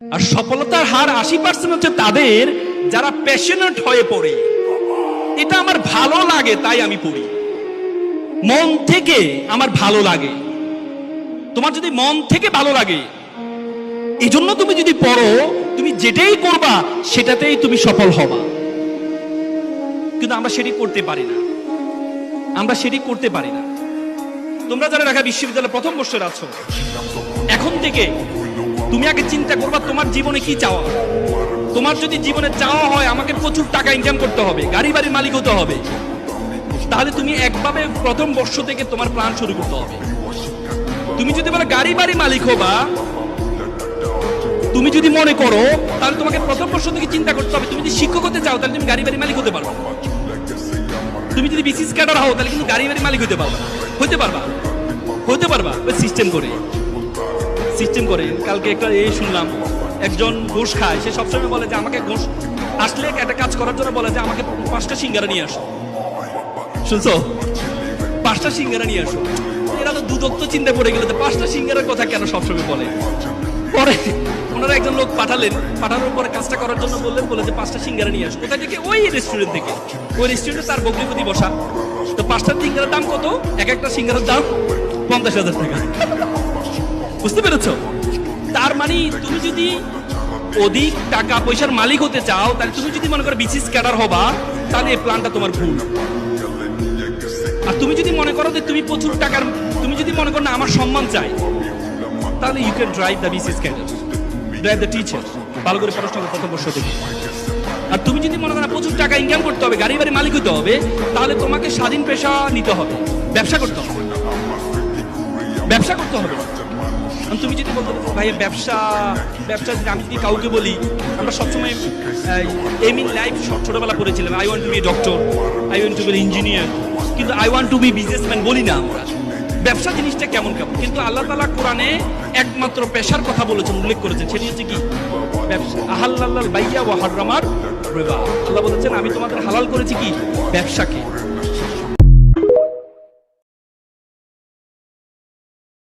আর সফলতার হার আশি পার্সেন্ট হচ্ছে তাদের যারা প্যাশনেট হয়ে পড়ে। এটা আমার ভালো লাগে, তাই আমি পড়ি। মন থেকে আমার ভালো লাগে। তোমার যদি মন থেকে ভালো লাগে এই জন্য তুমি যদি পড়ো, তুমি যেটাই করবা, সেটাতেই তুমি সফল হবা। কিন্তু আমরা সেটি করতে পারি না। আমরা সেটি করতে পারি না। তোমরা যারা ঢাকা বিশ্ববিদ্যালয়ে প্রথম বর্ষের আছো, এখন থেকে তুমি আগে চিন্তা করবা তোমার জীবনে কি চাওয়া তোমার যদি জীবনে চাওয়া হয়, আমাকে প্রচুর টাকা ইনকাম করতে হবে গাড়ি বাড়ির মালিক হতে হবে। তাহলে তুমি একভাবে প্রথম বর্ষ থেকে তোমার প্ল্যান শুরু করতে হবে। তুমি যদি বলে গাড়ি বাড়ি মালিক হবা, তুমি যদি মনে করো, তাহলে তোমাকে প্রথম বর্ষ থেকে চিন্তা করতে হবে, তুমি যদি শিক্ষক হতে চাও, তাহলে তুমি গাড়ি বাড়ি মালিক হতে পারবে। তুমি যদি বিসিস ক্যাডার হও, তাহলে কিন্তু গাড়ি বাড়ি মালিক হতে পারবে। হতে পারবা। হতে পারবা। ওই সিস্টেম করে। সিস্টেম করে। কালকে একটা এই শুনলাম, একজন ঘুষ খায়। সে সবসময় বলে যে, আমাকে ঘুষ আসলে একটা কাজ করার জন্য বলে যে, আমাকে পাঁচটা সিঙ্গারা নিয়ে আসো। শুনছো? পাঁচটা সিঙ্গারা নিয়ে আসো। এরা তো দুদক্ত চিন্তা পড়ে গেল যে, পাঁচটা সিঙ্গারের কথা কেন সবসময় বলে? পরে ওনারা একজন লোক পাঠালেন। পাঠানোর পরে কাজটা করার জন্য বললেন, বলে যে, পাঁচটা সিঙ্গারা নিয়ে আসো। কোথায় থেকে? ওই রেস্টুরেন্ট থেকে। ওই রেস্টুরেন্টে তার বকরিপতি বসা। তো পাঁচটা সিঙ্গারের দাম কত? এক একটা সিঙ্গারের দাম পঞ্চাশ হাজার টাকা। বুঝতে পেরেছ? তার মানে তুমি যদি অধিক টাকা পয়সার মালিক হতে চাও, তাহলে তুমি যদি মনে করো বিসিস ক্যাডার হবা, তাহলে এই প্ল্যানটা তোমার ভুল। আর তুমি যদি মনে করো যে তুমি প্রচুর টাকার, তুমি যদি মনে করো না, আমার সম্মান চাই, তাহলে you can drive the BCS cadre drive the teacher ভালো করে পড়াশোনা প্রথম বর্ষ থেকে আর তুমি যদি মনে করো প্রচুর টাকা ইনকাম করতে হবে, গাড়ি বাড়ি মালিক হতে হবে, তাহলে তোমাকে স্বাধীন পেশা নিতে হবে, ব্যবসা করতে হবে। ব্যবসা করতে হবে। তুমি যদি বলতো ভাই, ব্যবসা ব্যবসা যদি আমি যদি কাউকে বলি, আমরা সবসময় এম ইন লাইফ ছোটবেলা পড়েছিলাম। I want to be doctor I want to be engineer কিন্তু I want to be businessman বলি না আমরা। ব্যবসা জিনিসটা কেমন কেমন? কিন্তু আল্লাহ তালা কোরআনে একমাত্র পেশার কথা বলেছেন, উল্লেখ করেছেন। সেটি হচ্ছে কি? ব্যবসা। আহাল্লাল বাইয়া ও হারামার রেবা। আল্লাহ বলেছেন, আমি তোমাদের হালাল করেছি কি? ব্যবসাকে।